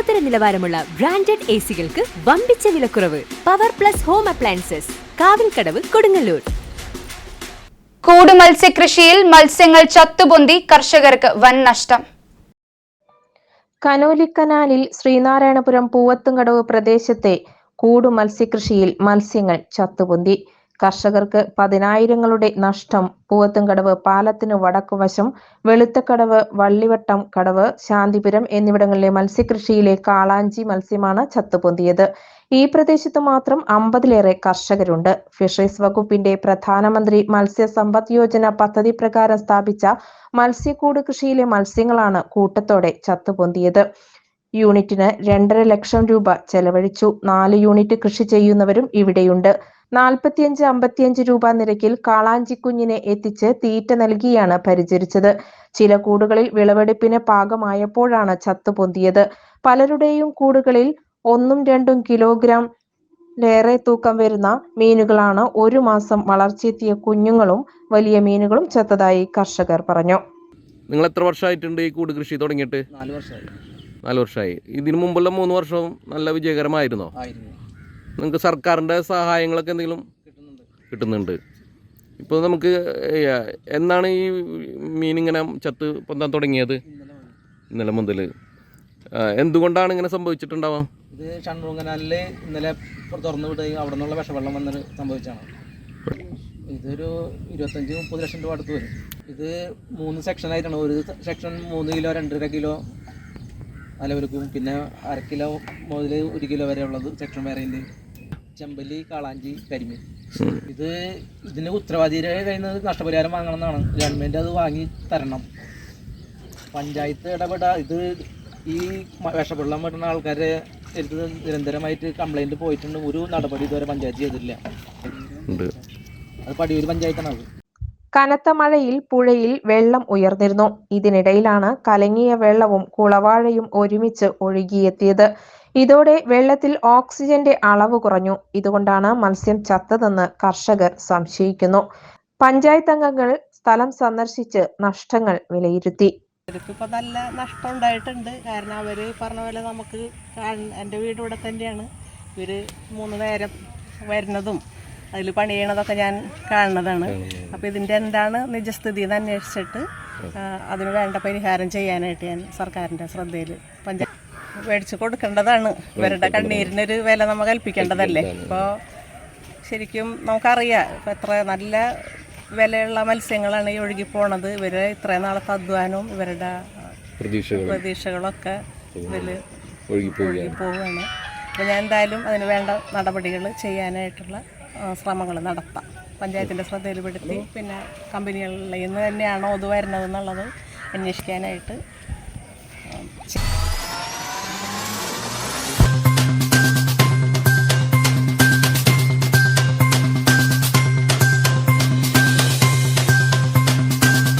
ലോകോത്തര നിലവാരമുള്ള branded A സികൾക്ക് വമ്പിച്ച വിലക്കുറവ് power plus home appliances Kavilkadavu Kodungallur. കൂട് മത്സ്യകൃഷിയിൽ മത്സ്യങ്ങൾ ചത്തുപൊന്തി കർഷകർക്ക് വൻ നഷ്ടം. കനോലിക്കനാലിൽ ശ്രീനാരായണപുരം പൂവത്തുംകടവ് പ്രദേശത്തെ കൂടു മത്സ്യകൃഷിയിൽ മത്സ്യങ്ങൾ ചത്തുപൊന്തി. കർഷകർക്ക് പതിനായിരങ്ങളുടെ നഷ്ടം പൂവത്തുംകടവ് പാലത്തിന് വടക്കുവശം വെളുത്തക്കടവ് വള്ളിവട്ടം കടവ് ശാന്തിപുരം എന്നിവിടങ്ങളിലെ മത്സ്യകൃഷിയിലെ കാളാഞ്ചി മത്സ്യമാണ് ചത്തുപൊന്തിയത്. ഈ പ്രദേശത്ത് മാത്രം അമ്പതിലേറെ കർഷകരുണ്ട്. ഫിഷറീസ് വകുപ്പിന്റെ പ്രധാനമന്ത്രി മത്സ്യ സമ്പദ് യോജന പദ്ധതി പ്രകാരം സ്ഥാപിച്ച മത്സ്യക്കൂട് കൃഷിയിലെ മത്സ്യങ്ങളാണ് കൂട്ടത്തോടെ ചത്തുപൊന്തിയത്. യൂണിറ്റിന് രണ്ടര ലക്ഷം രൂപ ചെലവഴിച്ചു. നാല് യൂണിറ്റ് കൃഷി ചെയ്യുന്നവരും ഇവിടെയുണ്ട്. നാൽപ്പത്തിയഞ്ച് അമ്പത്തിയഞ്ച് രൂപ നിരക്കിൽ കാളാഞ്ചിക്കുഞ്ഞിനെ എത്തിച്ച് തീറ്റ നൽകിയാണ് പരിചരിച്ചത്. ചില കൂടുകളിൽ വിളവെടുപ്പിന് പാകമായപ്പോഴാണ് ചത്തുപൊന്തിയത് പലരുടെയും കൂടുകളിൽ ഒന്നും രണ്ടും കിലോഗ്രാം ലേറെ തൂക്കം വരുന്ന മീനുകളാണ് ഒരു മാസം വളർച്ചയെത്തിയ കുഞ്ഞുങ്ങളും വലിയ മീനുകളും ചത്തതായി കർഷകർ പറഞ്ഞു. നിങ്ങൾ എത്ര വർഷമായിട്ടുണ്ട് ഈ കൂട് കൃഷി തുടങ്ങിയിട്ട്? നാല് വർഷമായി. നാല് വർഷമായി. ഇതിനു മുമ്പുള്ള മൂന്ന് വർഷവും നല്ല വിജയകരമായിരുന്നോ? ആയിരുന്നു. നിങ്ങൾക്ക് സർക്കാരിന്റെ സഹായങ്ങളൊക്കെ എന്തെങ്കിലും കിട്ടുന്നുണ്ട്. ഇപ്പോൾ നമുക്ക് എന്നാണ് ഈ മീനിങ്ങനെ ചത്ത് പൊന്താൻ തുടങ്ങിയത്? ഇന്നലെ മുതൽ എന്തുകൊണ്ടാണ് ഇങ്ങനെ സംഭവിച്ചിട്ടുണ്ടാവാം? ഇത് ഷൺമുഖം കനാലിൽ ഇന്നലെ തുറന്നു വിടുകയും അവിടെ നിന്നുള്ള വിഷവെള്ളം വന്നത് സംഭവിച്ചാണ്. ഇതൊരു ഇരുപത്തഞ്ച് മുപ്പത് ലക്ഷം രൂപ അടുത്ത് വരും. ഇത് മൂന്ന് സെക്ഷനായിട്ടാണ് ഒരു സെക്ഷൻ മൂന്ന് കിലോ രണ്ടര കിലോ അലവരുക്കും പിന്നെ അര കിലോ മുതൽ ഒരു കിലോ വരെ ഉള്ളത് സെക്ഷൻ വേറെ ചെമ്പല്ലി കാളാഞ്ചി കരിമീൻ. ഇത് ഇതിന് ഉത്തരവാദിയായി കഴിയുന്നത് നഷ്ടപരിഹാരം വാങ്ങണം എന്നാണ് ഗവൺമെന്റ് അത് വാങ്ങി തരണം. പഞ്ചായത്ത് ഇടപെട ഇത് ഈ വിഷപ്പെള്ളം വിടുന്ന ആൾക്കാരെ എടുത്ത് നിരന്തരമായിട്ട് കംപ്ലൈന്റ് പോയിട്ടുണ്ട്. ഒരു നടപടി ഇതുവരെ പഞ്ചായത്ത് ചെയ്തിട്ടില്ല. അത് പടിയൂർ പഞ്ചായത്താണ് അത്. കനത്ത മഴയിൽ പുഴയിൽ വെള്ളം ഉയർന്നിരുന്നു. ഇതിനിടയിലാണ് കലങ്ങിയ വെള്ളവും കുളവാഴയും ഒരുമിച്ച് ഒഴുകിയെത്തിയത്. ഇതോടെ വെള്ളത്തിൽ ഓക്സിജന്റെ അളവ് കുറഞ്ഞു. ഇതുകൊണ്ടാണ് മത്സ്യം ചത്തതെന്ന് കർഷകർ സംശയിക്കുന്നു. പഞ്ചായത്ത് അംഗങ്ങൾ സ്ഥലം സന്ദർശിച്ച് നഷ്ടങ്ങൾ വിലയിരുത്തി. ഇപ്പൊ നല്ല നഷ്ടം ഉണ്ടായിട്ടുണ്ട്. കാരണം അവർ പറഞ്ഞ പോലെ നമുക്ക് എന്റെ വീട് ഇവിടെ തന്നെയാണ്. ഇവർ മൂന്ന് നേരം വരുന്നതും അതിൽ പണി ചെയ്യണതൊക്കെ ഞാൻ കാണുന്നതാണ്. അപ്പോൾ ഇതിന്റെ എന്താണ് നിജസ്ഥിതി എന്ന് അന്വേഷിച്ചിട്ട് അതിന് വേണ്ട പരിഹാരം ചെയ്യാനായിട്ട് ഞാൻ സർക്കാരിന്റെ ശ്രദ്ധയിൽ പഞ്ചായത്ത് മേടിച്ച് കൊടുക്കേണ്ടതാണ്. ഇവരുടെ കണ്ണീരിനൊരു വില നമ്മൾ കൽപ്പിക്കേണ്ടതല്ലേ? അപ്പോൾ ശരിക്കും നമുക്കറിയാം ഇപ്പം എത്ര നല്ല വിലയുള്ള മത്സ്യങ്ങളാണ് ഈ ഒഴുകി പോണത്. ഇവർ ഇത്രയും നാളത്തെ അധ്വാനവും ഇവരുടെ പ്രതീക്ഷകളൊക്കെ ഇതിൽ ഒഴുകി പോവുകയാണ്. അപ്പോൾ ഞാൻ എന്തായാലും അതിന് വേണ്ട നടപടികൾ ചെയ്യാനായിട്ടുള്ള ശ്രമങ്ങൾ നടത്താം. പഞ്ചായത്തിന്റെ ശ്രദ്ധയിൽപ്പെടുത്തി പിന്നെ കമ്പനികളിൽ ഇന്ന് തന്നെയാണോ അത് വരുന്നത് എന്നുള്ളത് അന്വേഷിക്കാനായിട്ട്